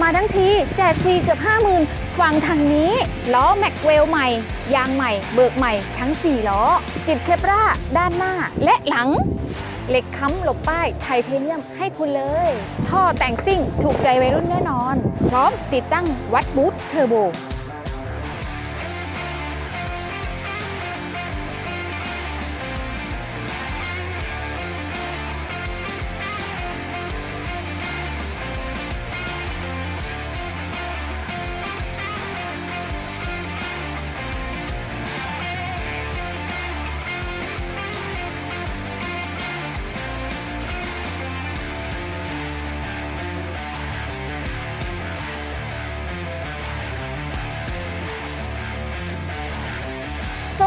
มาทั้งที แจกฟรีเกือบ 50,000 ฟังทางนี้ ล้อแม็กเวลใหม่ ยางใหม่ เบิกใหม่ทั้ง 4 ล้อ จิตเคปราด้านหน้าและหลัง เหล็กค้ำหลบป้ายไทเทเนียมให้คุณเลย ท่อแต่งซิ่งถูกใจวัยรุ่นแน่นอน พร้อมติดตั้งวัดบูทเทอร์โบ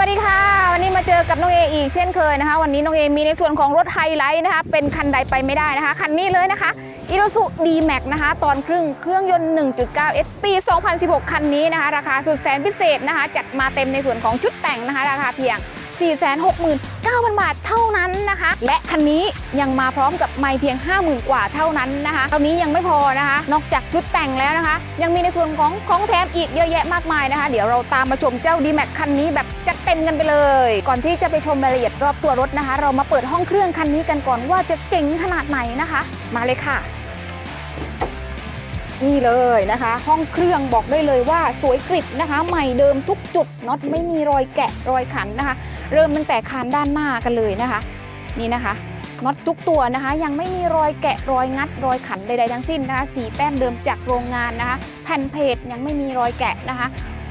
วัสดีค่ะ วันนี้มาเจอกับน้องเออีกเช่นเคยนะคะ วันนี้น้องเอมีในส่วนของรถไฮไลท์นะคะ เป็นคันใดไปไม่ได้นะคะ คันนี้เลยนะคะอีโรซุดีแม็กนะคะ ตอนครึ่งเครื่องยนต์ 1.9 S ปี 2016 คันนี้นะคะ ราคาสุดแสนพิเศษนะคะ จัดมาเต็มในส่วนของชุดแต่งนะคะ ราคาเพียง 469,000 บาทเท่านั้นนะคะ และคันนี้ยังมาพร้อมกับไม่เพียง 50,000 กว่าเท่านั้นนะคะเท่านี้ยังไม่พอนะคะ นอกจากชุดแต่งแล้วนะคะ ยังมีในส่วนของของแถมอีกเยอะแยะมากมายนะคะ เดี๋ยวเราตามมาชมเจ้า d m a x คันนี้แบบจัดเต็มกันไปเลย ก่อนที่จะไปชมรายละเอียดรอบตัวรถนะคะ เรามาเปิดห้องเครื่องคันนี้กันก่อนว่าจะเจ๋งขนาดไหนนะคะ มาเลยค่ะนี่เลยนะคะ ห้องเครื่องบอกได้เลยว่าสวยกริบนะคะ ใหม่เดิมทุกจุดน็อตไม่มีรอยแกะรอยขันนะคะ เริ่มตั้งแต่คานด้านหน้ากันเลยนะคะ นี่นะคะน็อตทุกตัวนะคะ ยังไม่มีรอยแกะรอยงัด รอยขันใดๆทั้งสิ้นนะคะ สีแต้มเดิมจากโรงงานนะคะ แผ่นเพจยังไม่มีรอยแกะนะคะ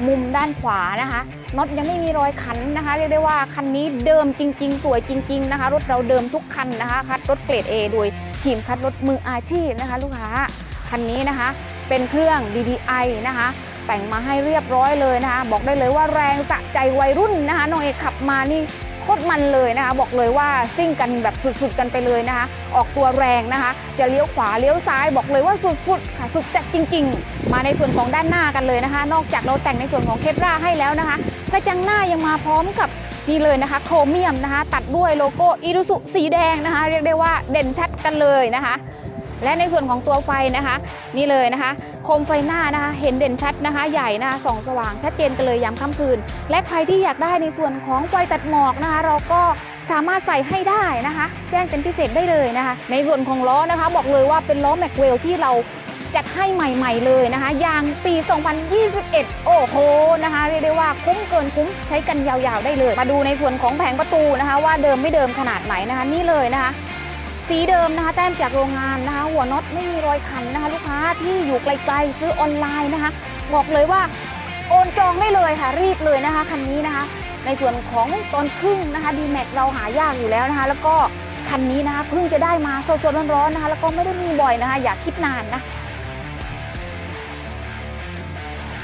มุมด้านขวานะคะน็อตยังไม่มีรอยขันนะคะ เรียกได้ว่าคันนี้เดิมจริง ๆ สวยจริง ๆ นะคะ รถเราเดิมทุกคันนะคะคัดรถเกรด A โดยทีมคัดรถมืออาชีพนะคะ ลูกค้าคันนี้นะคะ เป็นเครื่อง DDI นะคะ แต่งมาให้เรียบร้อยเลยนะคะ บอกได้เลยว่าแรงสะใจวัยรุ่นนะคะน้องเอกขับมานี่โคตรมันเลยนะคะ บอกเลยว่าซิ่งกันแบบสุดๆกันไปเลยนะคะ ออกตัวแรงนะคะ จะเลี้ยวขวาเลี้ยวซ้ายบอกเลยว่าสุดๆค่ะสุดจัดจริง ๆ มาในส่วนของด้านหน้ากันเลยนะคะ นอกจากเราแต่งในส่วนของเคปราให้แล้วนะคะกระจังหน้ายังมาพร้อมกับนี่เลยนะคะ โครเมียมนะคะ ตัดด้วยโลโก้อีรุสุสีแดงนะคะ เรียกได้ว่าเด่นชัดกันเลยนะคะ และในส่วนของตัวไฟนะคะ นี่เลยนะคะ โคมไฟหน้านะคะ เห็นเด่นชัดนะคะ ใหญ่นะคะส่องสว่างชัดเจนกันเลยยามค่ำคืน และใครที่อยากได้ในส่วนของไฟตัดหมอกนะคะ เราก็สามารถใส่ให้ได้นะคะ แจ้งเป็นพิเศษได้เลยนะคะ ในส่วนของล้อนะคะ บอกเลยว่าเป็นล้อแม็กเวลที่เราจัดให้ใหม่ ๆ เลยนะคะ ยางปี 2021 โอ้โหนะคะเรียกได้ว่าคุ้มเกินคุ้มใช้กันยาวๆได้เลย มาดูในส่วนของแผงประตูนะคะ ว่าเดิมไม่เดิมขนาดไหนนะคะ นี่เลยนะคะ สีเดิมนะคะแต้มจากโรงงานนะคะ หัวน็อตไม่มีรอยขันนะคะ ลูกค้าที่อยู่ไกลๆซื้อออนไลน์นะคะ บอกเลยว่าโอนจองได้เลยค่ะรีบเลยนะคะคันนี้นะคะ ในส่วนของตอนครึ่งนะคะดีแม็กเราหายากอยู่แล้วนะคะ แล้วก็คันนี้นะคะเพิ่งจะได้มาสดๆร้อนๆนะคะ แล้วก็ไม่ได้มีบ่อยนะคะ อย่าคิดนานนะ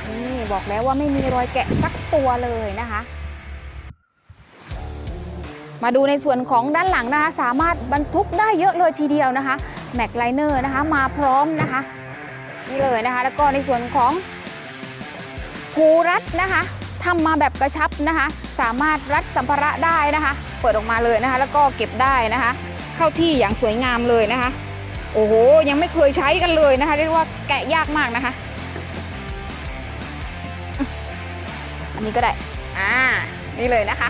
นี่บอกแล้วว่าไม่มีรอยแกะสักตัวเลยนะคะ มาดูในส่วนของด้านหลังนะคะสามารถบรรทุกได้เยอะเลยทีเดียวนะคะแม็กไลเนอร์นะคะมาพร้อมนะคะนี่เลยนะคะแล้วก็ในส่วนของหูรัดนะคะทำมาแบบกระชับนะคะ สามารถรัดสัมภาระได้นะคะ เปิดออกมาเลยนะคะ แล้วก็เก็บได้นะคะ เข้าที่อย่างสวยงามเลยนะคะ โอ้โหยังไม่เคยใช้กันเลยนะคะ เรียกว่าแกะยากมากนะคะ อันนี้ก็ได้อ่านี่เลยนะคะ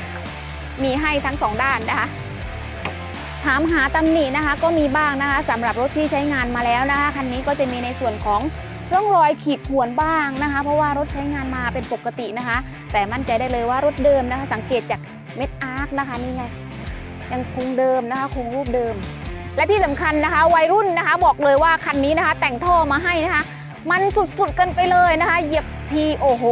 มีให้ทั้งสองด้านนะคะ ถามหาตำหนินะคะ ก็มีบ้างนะคะสำหรับรถที่ใช้งานมาแล้วนะคะคันนี้ก็จะมีในส่วนของร่องรอยขีดข่วนบ้างนะคะ เพราะว่ารถใช้งานมาเป็นปกตินะคะ แต่มั่นใจได้เลยว่ารถเดิมนะคะ สังเกตจากเม็ดอาร์คนะคะนี่ไงยังคงเดิมนะคะคงรูปเดิม และที่สำคัญนะคะ วัยรุ่นนะคะ บอกเลยว่าคันนี้นะคะ แต่งท่อมาให้นะคะ มันสุดๆกันไปเลยนะคะ เหยียบ ทีโอ้โห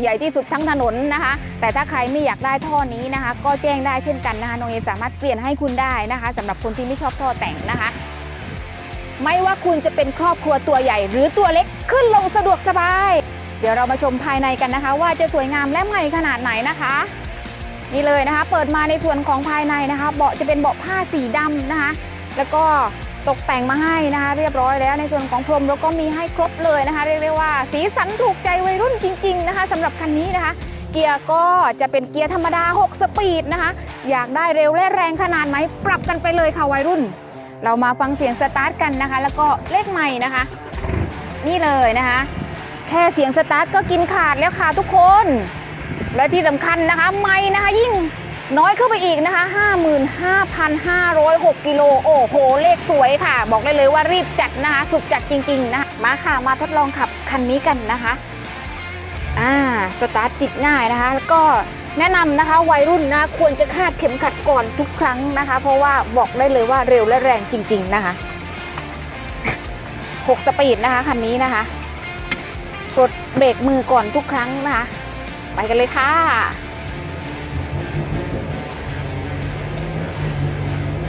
ใหญ่ที่สุดทั้งถนนนะคะ แต่ถ้าใครไม่อยากได้ท่อนี้นะคะ ก็แจ้งได้เช่นกันนะคะน้องเอสามารถเปลี่ยนให้คุณได้นะคะสำหรับคนที่ไม่ชอบท่อแต่งนะคะ ไม่ว่าคุณจะเป็นครอบครัวตัวใหญ่ หรือตัวเล็กขึ้นลงสะดวกสบาย เดี๋ยวเรามาชมภายในกันนะคะ ว่าจะสวยงามและใหม่ขนาดไหนนะคะนี่เลยนะคะ เปิดมาในส่วนของภายในนะคะ เบาะจะเป็นเบาะผ้าสีดำนะคะ แล้วก็ ตกแต่งมาให้นะคะ เรียบร้อยแล้วในส่วนของพรมเราก็มีให้ครบเลยนะคะ เรียกได้ว่า สีสันถูกใจวัยรุ่นจริง ๆ นะคะสำหรับคันนี้นะคะ เกียร์ก็จะเป็นเกียร์ธรรมดา 6 สปีดนะคะ อยากได้เร็วและแรงขนาดไหนปรับกันไปเลยค่ะวัยรุ่น เรามาฟังเสียงสตาร์ทกันนะคะ แล้วก็เลขใหม่นะคะ นี่เลยนะคะ แค่เสียงสตาร์ทก็กินขาดแล้วค่ะทุกคน และที่สำคัญนะคะ ไม่นะคะยิ่ง น้อยเข้าไปอีกนะคะ 55,506 กิโล โอ้โห เลขสวยค่ะ บอกได้เลยว่ารีบจัดนะคะ สุดจัดจริง ๆ นะคะ มาค่ะ มาทดลองขับคันนี้กันนะคะ อ่า สตาร์ทติดง่ายนะคะ แล้วก็แนะนำนะคะ วัยรุ่นนะควรจะคาดเข็มขัดก่อนทุกครั้งนะคะ เพราะว่าบอกได้เลยว่าเร็วและแรงจริง ๆ นะคะ 6 สปีดนะคะคันนี้นะคะกดเบรกมือก่อนทุกครั้งนะคะ ไปกันเลยค่ะ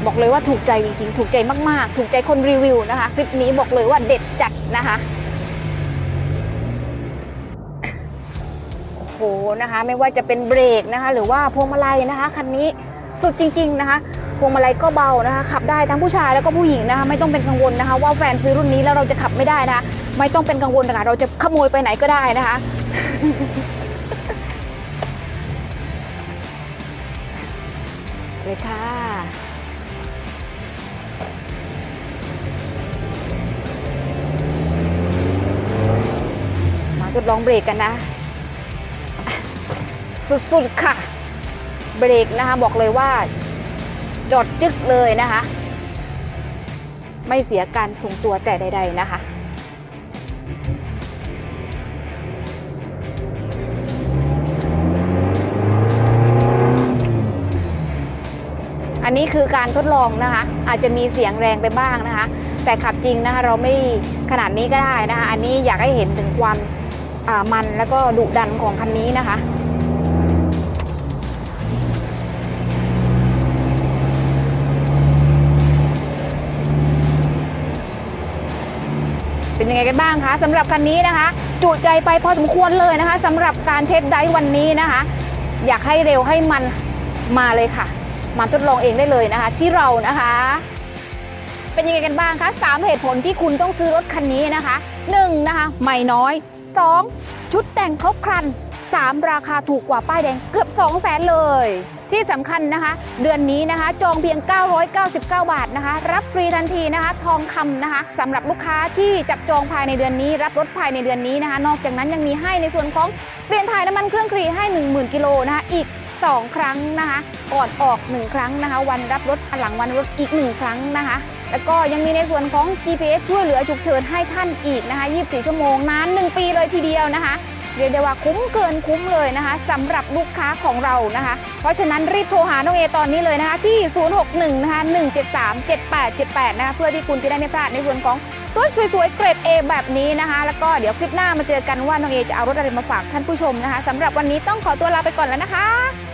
บอกเลยว่าถูกใจจริงๆ ถูกใจมากๆ ถูกใจคนรีวิวนะคะ คลิปนี้บอกเลยว่าเด็ดจัดนะคะ โอ้โหนะคะ ไม่ว่าจะเป็นเบรกนะคะ หรือว่าพวงมาลัยนะคะคันนี้สุดจริง ๆนะคะพวงมาลัยก็เบานะคะ ขับได้ทั้งผู้ชายแล้วก็ผู้หญิงนะคะ ไม่ต้องเป็นกังวลนะคะ ว่าแฟนซื้อรุ่นนี้แล้วเราจะขับไม่ได้นะคะ ไม่ต้องเป็นกังวลนะคะเราจะขโมยไปไหนก็ได้นะคะเลยค่ะ ทดลองเบรกกันนะ สุดๆค่ะ เบรกนะคะบอกเลยว่า จอดจึกเลยนะคะ ไม่เสียการทรงตัวแต่ใด ๆ นะคะอันนี้คือการทดลองนะคะ อาจจะมีเสียงแรงไปบ้างนะคะ แต่ขับจริงนะคะ เราไม่ขนาดนี้ก็ได้นะคะ อันนี้อยากให้เห็นถึงความ มันแล้วก็ดุดันของคันนี้นะคะ เป็นยังไงกันบ้างคะสำหรับคันนี้นะคะ จุใจไปพอสมควรเลยนะคะสำหรับการเทสได์วันนี้นะคะ อยากให้เร็วให้มันมาเลยค่ะ มาทดลองเองได้เลยนะคะ ที่เรานะคะเป็นยังไงกันบ้างคะสามเหตุผลที่คุณต้องซื้อรถคันนี้นะคะ 1 นะคะ ไม่น้อย 2 ชุดแต่งครบครัน 3 ราคาถูกกว่าป้ายแดงเกือบ 2 แสนเลย ที่สำคัญนะคะ เดือนนี้นะคะ จองเพียง 999 บาทนะคะ รับฟรีทันทีนะคะ ทองคำนะคะสำหรับลูกค้าที่จับจองภายในเดือนนี้ รับรถภายในเดือนนี้นะคะ นอกจากนั้นยังมีให้ในส่วนของเปลี่ยนถ่ายน้ำมันเครื่องครีให้ 10,000กิโลนะคะอีก 2 ครั้งนะคะ ก่อนออก 1 ครั้งนะคะ วันรับรถหลังวันรถอีก 1 ครั้งนะคะ แล้วก็ยังมีในส่วนของ GPS ช่วยเหลือฉุกเฉินให้ท่านอีกนะคะ 24 ชั่วโมงนาน 1 ปีเลยทีเดียวนะคะเรียกได้ว่าคุ้มเกินคุ้มเลยนะคะสำหรับลูกค้าของเรานะคะ เพราะฉะนั้นรีบโทรหาน้องเอตอนนี้เลยนะคะ ที่ 061 นะคะ 173 7878 นะคะ เพื่อที่คุณจะได้ไม่พลาดในส่วนของรถสวยๆ เกรด A แบบนี้นะคะ แล้วก็เดี๋ยวคลิปหน้ามาเจอกันว่าน้องเอจะเอารถอะไรมาฝากท่านผู้ชมนะคะสำหรับวันนี้ต้องขอตัวลาไปก่อนแล้วนะคะ